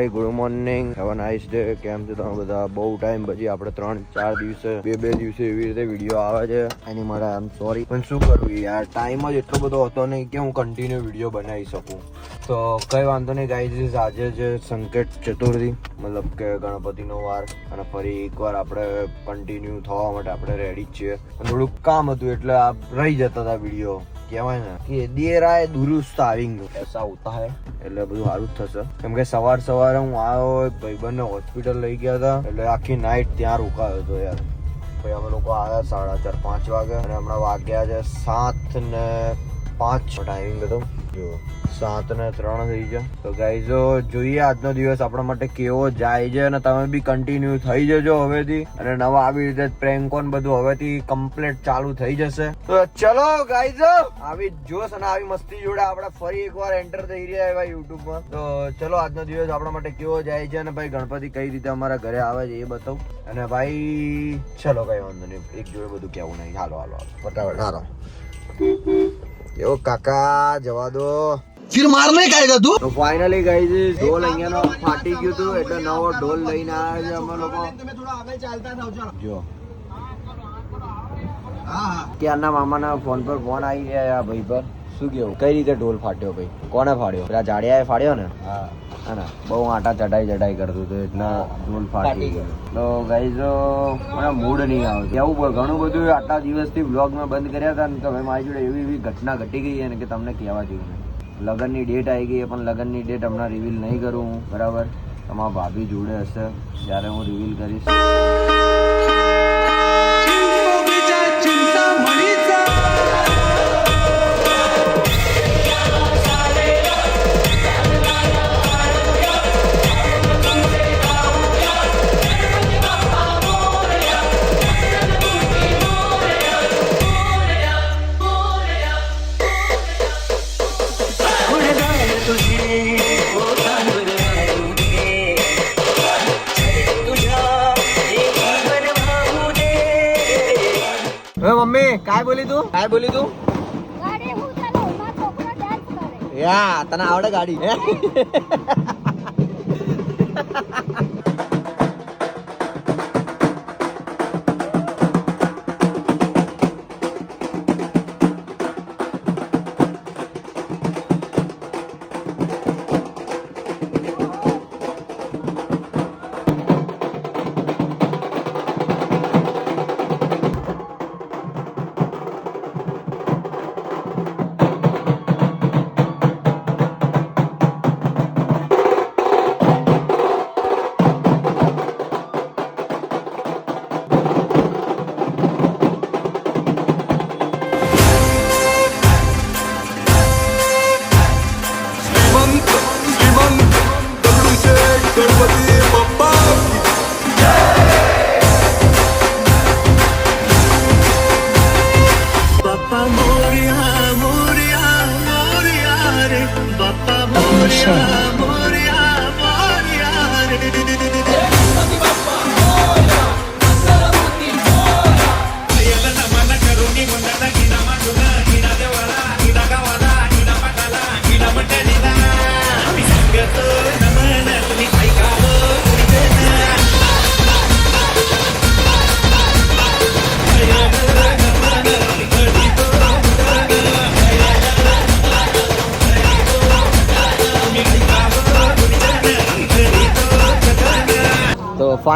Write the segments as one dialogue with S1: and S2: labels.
S1: ભાઈ good morning have nice day કેમ છો તમે બધા? બહુ ટાઈમ પછી આપણે ત્રણ, ચાર દિવસે, બે બે દિવસે એવી રીતે વીડિયો આવે છે. એની માટે આમ સોરી પણ શું કરવું યાર? ટાઈમ જ એટલો બધો હતો નહીં કે હું કન્ટિન્યુ વીડિયો બનાવી શકું. તો કઈ વાંધો નહીં ગાઈઝ આજે છે સંકેત ચતુર્થી, મતલબ કે ગણપતિનો વાર. અને ફરી એકવાર આપણે કન્ટિન્યુ થવા માટે આપણે રેડી જ છીએ. થોડુંક કામ હતું એટલે રહી જતા હતા વીડિયો કહેવાય ને, કે દેર આય, દુરુસ્ત આવીંગ એસા હોતા હે, એટલે બધું સારું જ થશે. કેમ કે સવાર સવારે હું આવ્યો એક ભાઈબંધને હોસ્પિટલ લઈ ગયા હતા, એટલે આખી નાઇટ ત્યાં રોકાયો હતો યાર. પછી અમે લોકો આવ્યા સાડા ચાર, પાંચ વાગે, અને હમણાં વાગ્યા છે સાત ને પાંચ. ટાઈમિંગ હતો. જો, સાત ને ત્રણ થઈ છે તો ગાઈઝો જોઈએ આજનો દિવસ આપણા માટે કેવો જાય છે અને તમે બી કન્ટિન્યુ થઈ જજો હવેથી. અને નવા આવી રીતે પ્રેન્કોન બધું હવેથી કમ્પ્લીટ ચાલુ થઈ જશે. તો ચલો ગાઈઝો આવી જોશ અને આવી મસ્તી જોડે આપણે ફરી એકવાર એન્ટર થઈ રહ્યા એવા યુટ્યુબમાં તો ચલો, આજનો દિવસ આપણા માટે કેવો જાય છે અને ભાઈ ગણપતિ કઈ રીતે અમારા ઘરે આવે છે એ બતાવું. અને ભાઈ, ચલો, કઈ વાંધો નહીં. એક જોડે બધું કેવું નહીં. હાલો હાલો હાલો. ફટાફટ, હાલો. એવો કાકા જવા દો.
S2: ફિર મારને કાયદા તું
S1: તો ફાઇનલી ગઈ જી ઢોલ અહીંયાનો ફાટી ગયું હતું એટલે નવો ઢોલ લઈને આવ્યા છે અમે લોકો. તમે થોડા આગળ ચાલતા જાવ જો ક્યારના મામાના ફોન પર ફોન આવી ગયા ભાઈ પર. શું કેવું? કઈ રીતે ઢોલ ફાટ્યો ભાઈ? કોને ફાડ્યો? પેલા જાડિયાએ ફાડ્યો ને? હા. ને? બહુ આટા ચટાઈ ચટાઈ કરતું હતું એટલે ઢોલ ફાટી ગયો. તો ગાઈઝ મને મૂડ નહીં આવે એવું ઘણું બધું આટલા દિવસથી બ્લોગ મેં બંધ કર્યા હતા ને તો ભાઈ મારી જોડે એવી એવી ઘટના ઘટી ગઈ અને ને કે તમને કહેવા જેવું નહીં. લગ્નની ડેટ આવી ગઈ પણ લગ્નની ડેટ હમણાં રિવીલ નહીં કરું હું. બરાબર? તમારા ભાભી જોડે હશે. જ્યારે હું રિવીલ કરીશ. હવે મમ્મી काय બોલી તું काय બોલી તું
S3: ગાડી હું ચાલો મારો છોકરો ડાન્સ કરે
S1: યા તને આવડે ગાડી
S4: 我
S1: 笑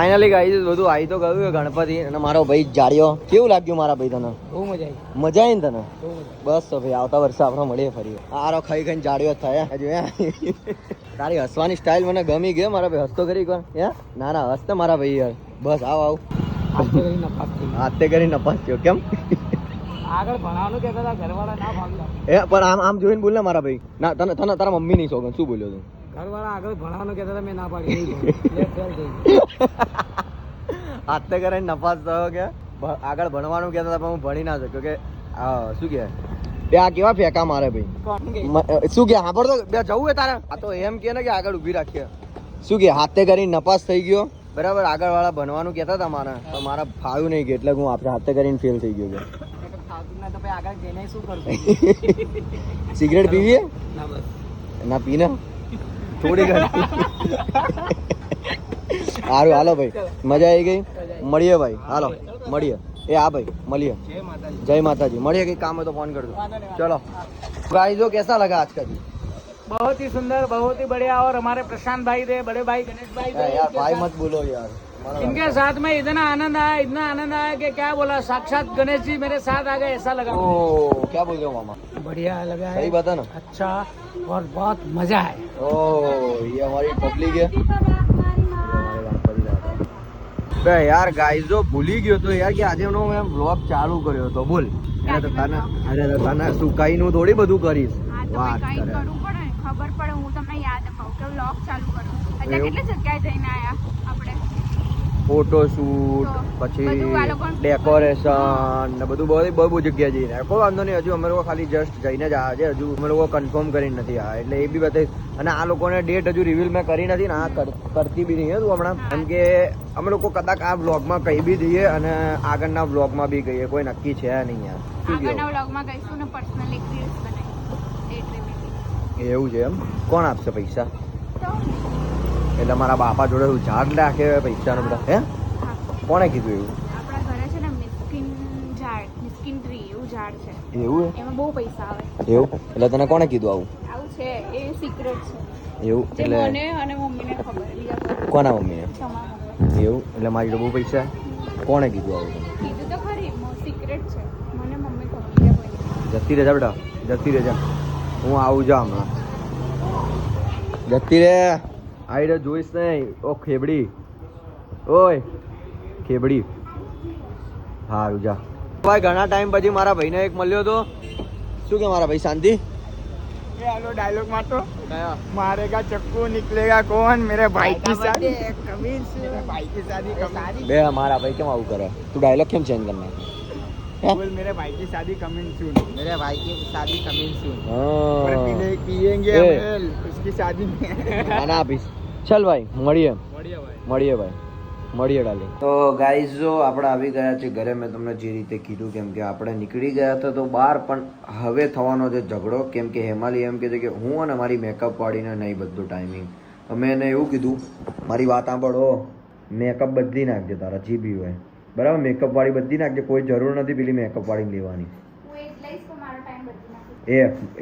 S1: ફાઇનલી ગાઈ બધું આવી તો ગયું ગણપતિ અને મારો ભાઈ જાડ્યો કેવું લાગ્યું મારા ભાઈ તને?
S5: બહુ મજા આવી
S1: મજા આવી ને તને? બસ તો ભાઈ આવતા વર્ષે આપણે મળીએ ફરી આરો ખાઈ ખાઈને જાડ્યો થયા હજુ તારી હસવાની સ્ટાઇલ મને ગમી ગયો મારા ભાઈ. હસતો કરી કોણ? હે? ના ના હસતો મારા ભાઈ યાર. બસ આવ આવ. હાથે કરી નપાસ થયો કેમ?
S5: આગળ ભણાવવાનું કહેતા હતા ઘરવાળા ના ભાગ્યા
S1: એ પણ આમ આમ જોઈને બોલ ને મારા ભાઈ. ના તને તને તારા મમ્મી નહીં સોગન શું બોલ્યો તું?
S5: ઘરવાળા આગળ ભણાવવાનું કહેતા હતા મેં ના પાડી.
S1: હાથે કરીને નપાસ થયો કે આગળ ભણવાનું કહેતા હતા પણ હું ભણી ના શક્યો કે શું કે બે આ કેવા ફેંકા મારે ભાઈ? શું કે સાંભળતો બે જવું હે તારે? આ તો એમ કે ને કે આગળ ઊભી રાખીએ. શું કે હાથે કરીને નપાસ થઈ ગયો. બરાબર આગળ વાળા ભણવાનું કહેતા હતા મારા તો મારા ફાવ્યું નહીં કે એટલે હું આપણે હાથે કરીને ફેલ થઈ ગયો કે. સિગરેટ પીવીએ?
S5: ના
S1: પીને? થોડી ઘણી સારું હાલો ભાઈ મજા આવી ગઈ મળીએ ભાઈ હાલો મળીએ એ હા ભાઈ મળીએ જય માતાજી મળીએ કઈ કામ હોય તો ફોન કરજો ચલો गाइस कैसा लगा आज का दिन
S5: बहुत ही सुंदर बहुत ही बढ़िया और हमारे प्रशांत भाई थे बड़े भाई गणेश भाई थे
S1: यार भाई मत बोलो यार हमारा
S5: इनके साथ में इतना आनंद आया इतना आनंद आया कि क्या बोला साक्षात गणेश जी मेरे साथ आ गए ऐसा लगा
S1: ओ क्या बोल रहे हो मामा
S5: बढ़िया लगा
S1: सही
S5: है
S1: बात है ना
S5: अच्छा और बहुत मजा है
S1: ओ ये हमारी पब्लिक है બે યાર ગાઈઝ જો ભૂલી ગયો તો યાર કે આજે નો મેં બ્લોગ ચાલુ કર્યો તો બોલ અરે તો તને અરે તો તને સુકાઈ નું થોડી બધું કરીશ
S3: હા તો
S1: વાત
S3: કંઈક
S1: કરે
S3: કરવું પડે ને. ખબર પડે હું તમને યાદ અપાવું કે વ્લોગ ચાલુ કરો અત્યારે
S1: એવું?
S3: કેટલી જગ્યાએ જઈને આયા આપણે
S1: ફોટો શૂટ
S3: તો
S1: પછી ડેકોરેશન ને બધું બધી બહુ બહુ જગ્યાએ જઈને. કોઈ વાંધો નહીં હજુ અમે લોકો ખાલી જસ્ટ જઈને જ આવ્યા છે. હજુ અમે લોકો કન્ફર્મ કરીને નથી આવ્યા. એટલે એ બી બતાવીશ. અને આ લોકોને ડેટ હજુ રિવીલ મેં કરી નથી ને આ કરતી બી નહીં હતું તું હમણાં. કેમ કે અમે લોકો કદાચ આ બ્લોગમાં કહી બી દઈએ અને આગળના બ્લોગમાં બી કહીએ. કોઈ નક્કી છે નહીં યાર.
S3: આગળના વ્લોગમાં કહીશું ને પર્સનલ રીલ્સ બનાવી
S1: એવું છે એમ? કોણ આપશે પૈસા? એટલે મારા બાપા જોડે હું ઝાડ રાખે પૈસાનો બધા. હે? કોણે કીધું એવું?
S3: એવું ઝાડ છે.
S1: એવું
S3: એમાં બહુ પૈસા આવે.
S1: એવું? એટલે તને કોણે કીધું આવું?
S3: આવું છે એ સિક્રેટ છે.
S1: એવું? એટલે
S3: મને અને મમ્મીને ખબર બીજા
S1: કોના મમ્મીને? એવું? એટલે મારી બહુ પૈસા કોણે કીધું આવું?
S3: કીધું તો ખરી સિક્રેટ છે. મને મમ્મી ખબર.
S1: જતી રહેજા બેટા જતી રહેજા. હું આવું જા હમણાં. જતી રે. આઈડો જોઈશ ને ઓ ખેબડી. ઓય ખેબડી. સારું જા. ભાઈ ઘણા ટાઈમ પછી મારા ભાઈને એક મળ્યો હતો શું કે મારા ભાઈ શાંતિ?
S5: એ ડાયલોગ મારતો. કયા? મારેગા ચક્કુ નીકળેગા કોણ? મેરે ભાઈ કી શાદી. ભાઈ કી
S1: બે મારા ભાઈ કેમ આવું કરે? તું ડાયલોગ કેમ ચેન્જ કરના
S5: मेरे भाई की शादी कमिंग सून मेरे भाई की शादी कमिंग सून
S1: હા
S5: पिएंगे
S1: ए।
S5: हम उसकी शादी में
S1: આના આપીશ ચાલ ભાઈ મળીએ
S5: बढ़िया भाई
S1: મળીએ ભાઈ મળીએ ડાલી તો ગાઈઝ જો આપણે આવી ગયા છે ઘરે મેં તમને જે રીતે કીધું કેમ કે આપણે નીકળી ગયા હતા તો બહાર પણ હવે થવાનો છે ઝઘડો કેમ કે હેમાલી એમ કહે છે કે હું અને મારી મેકઅપ વાળીને નહીં બધું ટાઈમિંગ અમે એને એવું કીધું મારી વાત સાંભળો મેકઅપ બદલી નાખજે તારા જે બી હોય બરાબર મેકઅપ વાળી બદલી નાખજે કોઈ જરૂર નથી પેલી મેકઅપ વાળી લેવાની.
S3: એ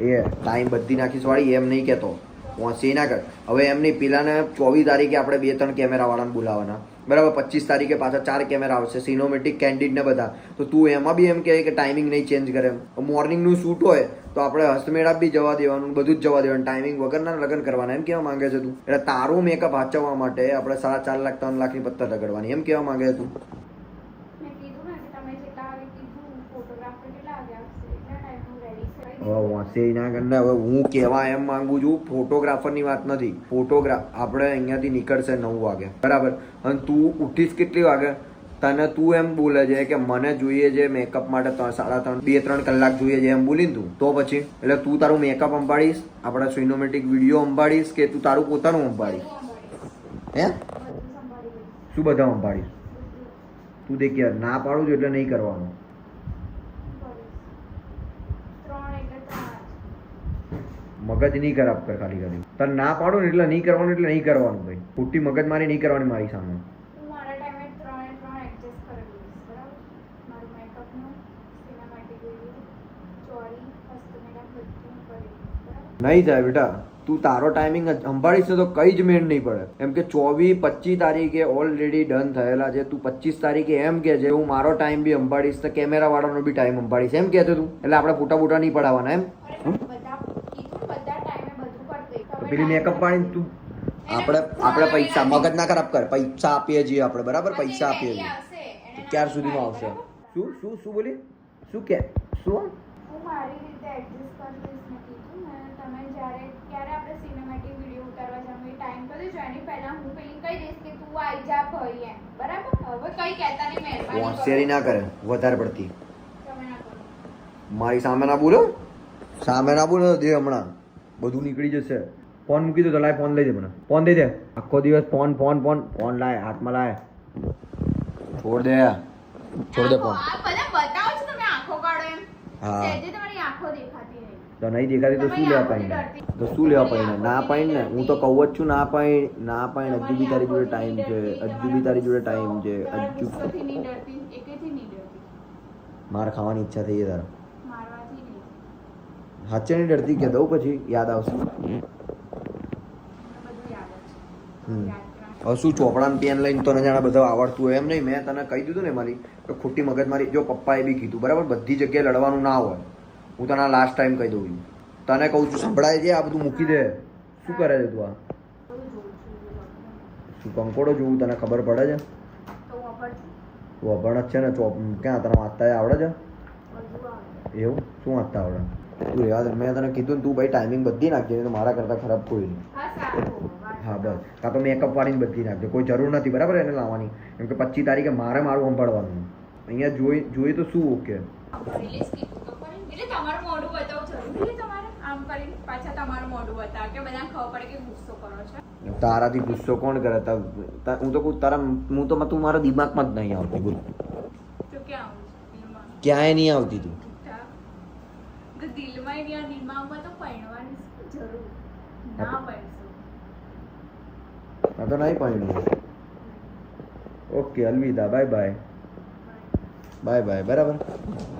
S1: એ ટાઈમ બધી નાખીશ વાળી એમ નહીં કહેતો પહોંચી ના કર. હવે એમ નહીં પેલાને ચોવીસ તારીખે આપણે બે ત્રણ કેમેરા વાળાને બોલાવવાના બરાબર પચીસ તારીખે પાછા ચાર કેમેરા આવશે સિનોમેટિક કેન્ડિડ ને બધા. તો તું એમાં બી એમ કહે કે ટાઈમિંગ નહીં ચેન્જ કરે મોર્નિંગનું શૂટ હોય તો આપણે હસ્તમેળાપ બી જવા દેવાનું બધું જ જવા દેવાનું. ટાઈમિંગ વગરના લગ્ન કરવાના એમ કહેવા માંગે છે તું. એટલે તારું મેકઅપ હાચવવા માટે આપણે સાડા ચાર લાખ ત્રણ લાખની પત્તર રગડવાની એમ કહેવા માંગે છે તું
S3: મેં કીધું ને કે તમે જેટલા વાગે કીધું ફોટોગ્રાફર કેટલા વાગે આવશે એટલા ટાઈમ હું રેડી છે
S1: હવે વાંચે ના કરીને. હવે હું કહેવા એમ માંગુ છું, ફોટોગ્રાફરની વાત નથી. ફોટોગ્રાફ આપણે અહીંયાથી નીકળશે નવ વાગે. બરાબર? અને તું ઉઠીશ કેટલી વાગે? તને તું એમ બોલે છે કે મને જોઈએ છે મેકઅપ માટે ત્રણ, સાડા ત્રણ, બે, ત્રણ કલાક જોઈએ છે એમ બોલીને તું. તો પછી? એટલે તું તારું મેકઅપ અંબાડીશ આપણા સિનોમેટિક વીડિયો અંબાડીશ કે તું તારું પોતાનું અંબાડીશ હે? શું બધા અંબાડીશ તું દેખ ના પાડું છું એટલે નહીં કરવાનું
S3: ત્રણ એટલે ત્રણ
S1: મગજ નહીં ખરાબ કર ખાલી ખાલી. તને ના પાડો ને એટલે નહીં કરવાનું એટલે નહીં કરવાનું ભાઈ. ખોટી મગજમારી નહીં કરવાની મારી સામે.
S3: મારા કરી મારું કરી
S1: નહીં થાય બેટા. તું તારો ટાઈમિંગ સંભાળીશ તો કઈ જ મેળ નહીં પડે. એમ કે ચોવીસ પચીસ તારીખે ઓલરેડી ડન થયેલા છે. તું પચીસ તારીખે એમ કે છે હું મારો ટાઈમ બી સંભાળીશ તો કેમેરા વાળાનો બી ટાઈમ સંભાળીશ. એમ કહેતો તું? એટલે આપણે ફોટા ફોટા નહીં પડાવવાના એમ
S3: અરે પણ બધા કીધું બધા ટાઈમે બધું કરી દઈશ તમે
S1: પેલી મેકઅપ વાળી તું. આપણે આપણે પૈસા મગજ ના ખરાબ કર પૈસા આપીએ છીએ આપણે બરાબર? પૈસા આપીએ છીએ. ક્યાર સુધીમાં આવશે? શું શું શું બોલી? શું કે? શું?
S3: હું મારી રીતે એડજસ્ટ કરી દઈશ મેં કીધું તમે જ્યારે ક્યારે આપણે સિનેમેટિક વીડિયો ઉતારવા જવાનું એ ટાઈમ કરી દેજો એની પહેલા હું પેલી કહી દઈશ કે તું આવી જા ભાઈ એમ બરાબર? હવે કઈ કહેતા નહીં મહેરબાની
S1: હોશિયારી ના કરે વધારે પડતી. મારી સામે ના બોલો? સામે ના બોલો દે હમણાં બધું નીકળી જશે. ફોન મૂકી દો તો લાય ફોન લઈ દે મને. ફોન દઈ દે. આખો દિવસ ફોન ફોન ફોન ફોન લાય હાથમાં લાય. છોડ દે. છોડ દે ફોન. હા. તો નહીં દેખાતી તો શું લેવા પાઈ તો શું લેવા પાઈને ના પાઈ ને? હું તો કહું જ છું ના પાઈ ના પાઈ હજુ બી તારી જોડે ટાઈમ છે. હજુ બી તારી જોડે ટાઈમ છે. હજુ માર ખાવાની ઈચ્છા થઈ છે તારા.
S3: સાચે
S1: હાચે નહીં ડરતી? કે દઉં પછી? યાદ આવશે
S3: મને બધું યાદ જ છે
S1: હમ.
S3: યાદ કરા
S1: હવે શું ચોપડાને પેન લઈને તને જાણે બધા આવડતું હોય એમ નહીં. મેં તને કહી દીધું ને મારી તો ખોટી મગજ મારી, જો પપ્પાએ બી કીધું, બરાબર? બધી જગ્યાએ લડવાનું ના હોય. હું તને લાસ્ટ ટાઈમ કહી દઉં છું. તને કહું છું, સંભળાય છે આ બધું મૂકી દે. શું કરે છે તું આ? શું કંકોડો જોવું તને ખબર પડે છે?
S3: તો અભણ
S1: જ છે ને, ચોપ ક્યાં તને વાંચતા આવડે છે? એવું? શું વાંચતા આવડે? તું રહેવા મેં તને કીધું ને તું ભાઈ ટાઈમિંગ બધી નાખજે તો મારા કરતાં ખરાબ કોઈ નહીં.
S3: હા
S1: બસ. કાં તો મેકઅપ વાળીને બધી નાખજો. કોઈ જરૂર નથી બરાબર? એને લાવવાની. કેમ કે પચીસ તારીખે મારે મારું સંભાળવાનું. અહીંયા જોઈ જોઈએ તો શું ઓકે.
S3: Release કીધું તો ખરી. એટલે તમારું મોઢું બતાવવું જરૂરી તમારે આમ કરીને પાછા તમારું મોઢું બતાવો કે બધાને ખબર પડે કે ગુસ્સો કરો છો?
S1: તારાથી ગુસ્સો કોણ કરે? હું તો તારા હું તો તું મારા દિમાગમાં જ નહીં આવતી બોલ. ક્યાંય નહીં આવતી તું.
S3: દિલમાં દિમાગમાં તો જરૂર. ના પરણશો.
S1: આ તો નહીં પાણી ઓકે, અલવિદા, બાય બાય. બાય બાય, બરાબર.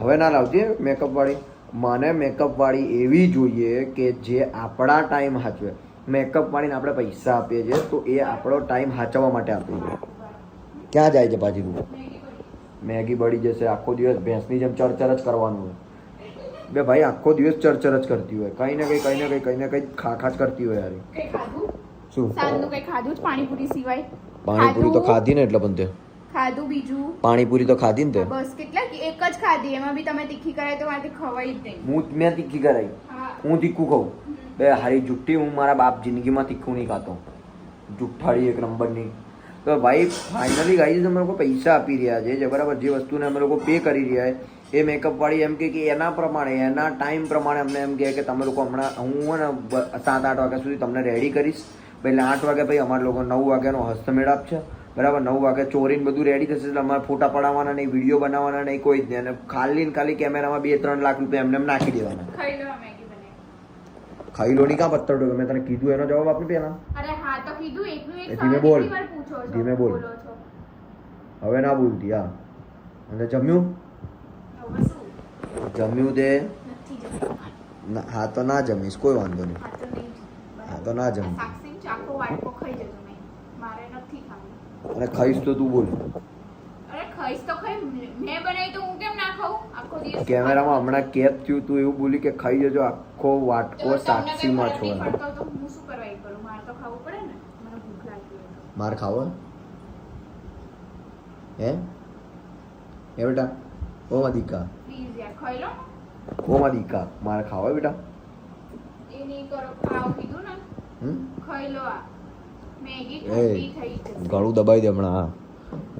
S1: હવે ના લાવજે મેકઅપ વાળી. મને મેકઅપ વાળી એવી જોઈએ કે જે આપણા ટાઈમ સાચવે મેકઅપ વાળીને આપણે પૈસા આપીએ છીએ, તો એ આપણો ટાઈમ સાચવવા માટે આપીએ છીએ. ક્યાં જાય છે પાછી તું?
S3: મેગી.
S1: બળી જશે, આખો દિવસ ભેંસની જેમ ચરચર જ કરવાનું હોય. બે ભાઈ, આખો દિવસ ચરચર જ કરતી હોય. કંઈ ને કંઈ કંઈ ને કંઈ કંઈ ને કંઈ ખા ખા જ કરતી હોય યાર શું?
S3: સાંજનું કંઈ ખાધું જ પાણીપુરી સિવાય?
S1: પાણીપુરી તો
S3: ખાધી?
S1: ને એટલે પણ તે
S3: ખાધું બીજું?
S1: પાણીપુરી તો ખાધી ને તે?
S3: બસ કેટલા એક જ ખાધી એમાં બી તમે તીખી કરાય તો મારે ખવાય જ નહીં.
S1: હું મેં તીખી કરાઈ.
S3: હું.
S1: તીખું ખાઉં. બે હારી જુઠ્ઠી હું મારા બાપ જિંદગીમાં તીખું નહીં ખાતો. જુઠ્ઠાળી એક નંબરની. તો ભાઈ ફાઇનલી ગાઈ અમે લોકો પૈસા આપી રહ્યા છે. જે બરાબર જે વસ્તુને અમે લોકો પે કરી રહ્યા છે. એ મેકઅપ વાળી એમ કે એના પ્રમાણે એના ટાઈમ પ્રમાણે અમને એમ કહે કે તમે લોકો હમણાં હું ને સાત આઠ વાગ્યા સુધી તમને રેડી કરીશ. એટલે આઠ વાગે ભાઈ અમારા લોકો નવ વાગ્યાનો હસ્તમેળાપ છે. બરાબર? નવ વાગે ચોરીને બધું રેડી થશે એટલે અમારે ફોટા પડાવવાના નહીં વીડિયો બનાવવાના નહીં કોઈ જ નહીં. અને ખાલી ને ખાલી કેમેરામાં બે ત્રણ લાખ રૂપિયા એમને એમ નાખી દેવાના.
S3: ખાઈ લો
S1: નહીં કાં પત્તર મેં તને કીધું એનો જવાબ આપી પેલા
S3: અરે હા તો કીધું એકનું એક
S1: ધીમે બોલ. ધીમે બોલ. હવે ના બોલતી હા. અને જમ્યું? જમ્યું તે? હા તો ના જમીશ કોઈ વાંધો નહીં.
S3: હા તો
S1: ના જમ
S3: સાક્ષી ચાખો વાટકો ખાઈ જજો મેં મારે નથી ખાવું.
S1: અરે ખાઈશ તો તું બોલ.
S3: અરે ખાઈશ તો ખાઈ મેં બનાવી તો હું કેમ ના ખાઉં? આખો દિવસ
S1: કેમેરામાં હમણાં કેદ થયું તું એવું બોલી કે ખાઈ જજો આખો વાટકો સાક્ષીમાં છો
S3: તો હું શું કરવા કરું? મારે તો ખાવું પડે ને. મને ભૂખ લાગી
S1: માર ખાવો હે? એ બેટા? ઓ માં
S3: પ્લીઝ યાર ખાઈ લો.
S1: ઓ માદિકા માર ખાવો બેટા?
S3: એ નહીં કરો ખાવ કીધું ને.
S1: ગળું દબાઈ દે હમણાં, હા.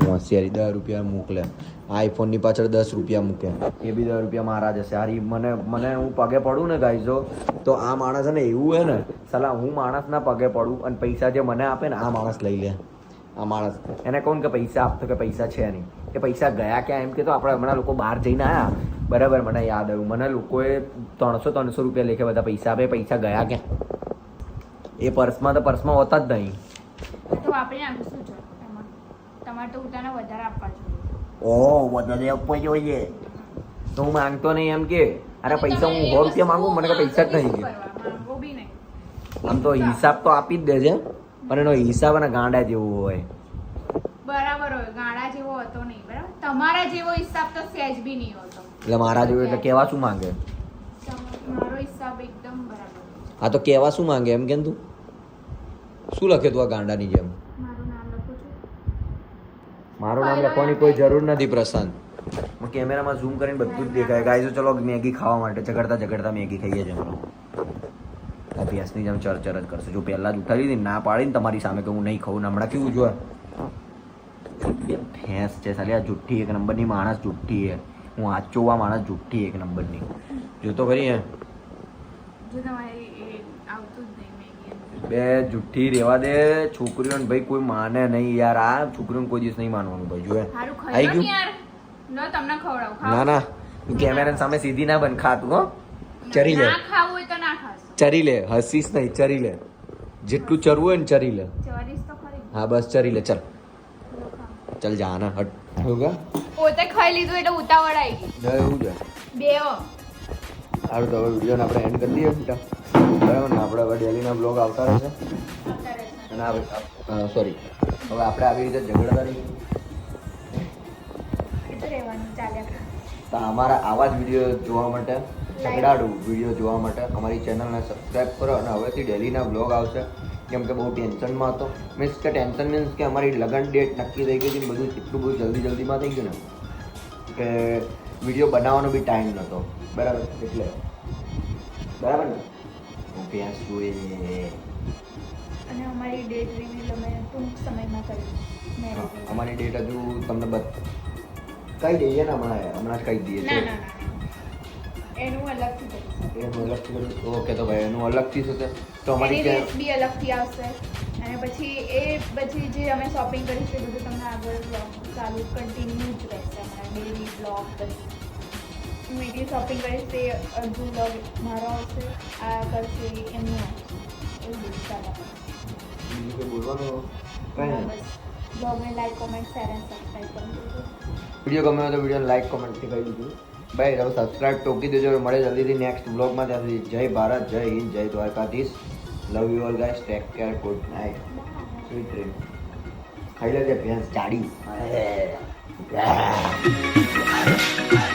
S1: હોશિયારી દસ રૂપિયા મોકલે આઈફોનની પાછળ દસ રૂપિયા મૂકે એ બી દસ રૂપિયા મારા જશે હારી, મને મને હું પગે પડું ને ગાઈઝો તો આ માણસ ને, એવું હે ને સલાહ હું માણસના પગે પડું અને પૈસા જે મને આપે ને, આ માણસ લઈ લે. આ માણસ. એને કહું કે પૈસા આપતો કે પૈસા છે નહીં. એ પૈસા ગયા ક્યાં એમ કે તો આપણે હમણાં લોકો બહાર જઈને આવ્યા બરાબર, મને યાદ આવ્યું. મને લોકોએ ત્રણસો ત્રણસો રૂપિયા લેખે બધા પૈસા આપે પૈસા ગયા ક્યાં? એ પર્સમાં તો પર્સમાં હોતા જ નહીં.
S3: તો છે તમારે ઉતાના વધારે આપવા જોઈએ.
S1: ઓ વધારે આપવો જોઈએ. તો હું માંગતો નહીં એમ કે અરે પૈસા હું સો રૂપિયા માંગુ મને કે પૈસા જ નહીં કે. આમ તો હિસાબ તો આપી જ દેજે પણ એનો હિસાબ અને ગાંડા જેવું હોય.
S3: બરાબર હોય ગાળા જેવો હતો નહીં બરાબર? તમારા જેવો હિસાબ તો સહેજ બી નહીં હોતો.
S1: એટલે મારા જેવો એટલે કેવા શું માંગે?
S3: મારો હિસાબ એકદમ બરાબર.
S1: હા તો કેવા શું માંગે એમ કેમ તું? શું લખે તું આ ગાંડાની જેમ?
S3: મારું નામ લખું છું.
S1: મારું નામ લખવાની કોઈ જરૂર નથી પ્રશાંત. હું કેમેરામાં ઝૂમ કરીને બધું જ દેખાય. ગાઈઝો ચલો મેગી ખાવા માટે. ઝઘડતા ઝઘડતા મેગી ખાઈએ છીએ અભ્યાસની જેમ ચર્ચર જ કરશે. જો પહેલાં જ ઉઠાવી દીધી ના પાડીને તમારી સામે કે હું નહીં ખાઉં હમણાં કેવું જો ફેંસ ભેંસ છે સાલી? આ જુઠ્ઠી એક નંબરની માણસ જુઠ્ઠી છે. હું આચોવા માણસ જુઠ્ઠી એક નંબરની. જો તો ખરી હે.
S3: જો તમારે એ આવતું જ નહીં મેગી
S1: બે જુઠ્ઠી રેવા દે. છોકરીઓને ભાઈ કોઈ માને નહીં યાર. આ છોકરીઓને કોઈ દિવસ નહીં માનવાનું ભાઈ
S3: જોયે લો
S1: ગયું?
S3: ને ન
S1: તું કેમેરા સામે સીધી ના બન ખાતું હો.
S6: ચરી લે. ચરી લે. હસીશ નહીં ચરી લે. જેટલું ચરવું હોય ને ચરી લે. હા બસ ચરી લે. ચલ. ચલ જા ના હટ. હોગા
S3: પોતે ખાઈ લીધું એટલે ઉતાવળ આવી ગઈ.
S1: એવું છે
S3: બે
S1: સારું તો હવે વિડીયોને આપણે એન્ડ કરી દઈએ બેટા. બરાબર? ને આપણે હવે ડેલીના બ્લોગ આવતા રહેશે અને સોરી હવે આપણે આવી રીતે ઝઘડતા નહીં
S3: તો
S1: અમારા આવા જ વીડિયો જોવા માટે ઝઘડાડું વીડિયો જોવા માટે અમારી ચેનલને સબસ્ક્રાઈબ કરો અને હવેથી ડેલીના બ્લોગ આવશે. કેમ કે બહુ ટેન્શનમાં હતો. મીન્સ કે ટેન્શન મીન્સ કે અમારી લગન ડેટ નક્કી થઈ ગઈ હતી બધું એટલું બધું જલ્દી જલ્દીમાં થઈ ગયું ને. કે વીડિયો બનાવવાનો બી ટાઈમ નહોતો. બરાબર? એટલે. બરાબર ને? હું ભેંસ જોઈએ.
S3: અને અમારી ડેટ રિવીલ અમે ટૂંક સમયમાં કરી
S1: અમારી ડેટ હજુ તમને બત કહી દઈએ ને હમણાં? હમણાં જ કહી દઈએ
S3: ના ના એનું અલગથી કરીશું
S1: એનું અલગથી? ઓકે તો ભાઈ એનું અલગથી થશે. તો અમારી
S3: રેટ બી અલગથી આવશે. અને પછી એ પછી જે અમે શોપિંગ કરીશું એ બધું તમને આગળ ચાલુ કન્ટિન્યુ જ રહેશે. અમારા ડેલી બ્લોગ બધું હું વીડિયો શોપિંગ કરીશ તે અડધું બ્લોગ મારો આવશે. આ કરશે એમનું.
S1: વીડિયો ગમે તો વીડિયો લાઈક કોમેન્ટથી કહી દીધું. ભાઈ તમે સબસ્ક્રાઈબ ટોકી દેજો મળે જલ્દીથી નેક્સ્ટ બ્લોગમાં ત્યાં સુધી જય ભારત જય હિન્દ જય Dwarkadhish. Love you all guys take care good night sweet dream ખાઈ લેજે ભેંસ જાડી.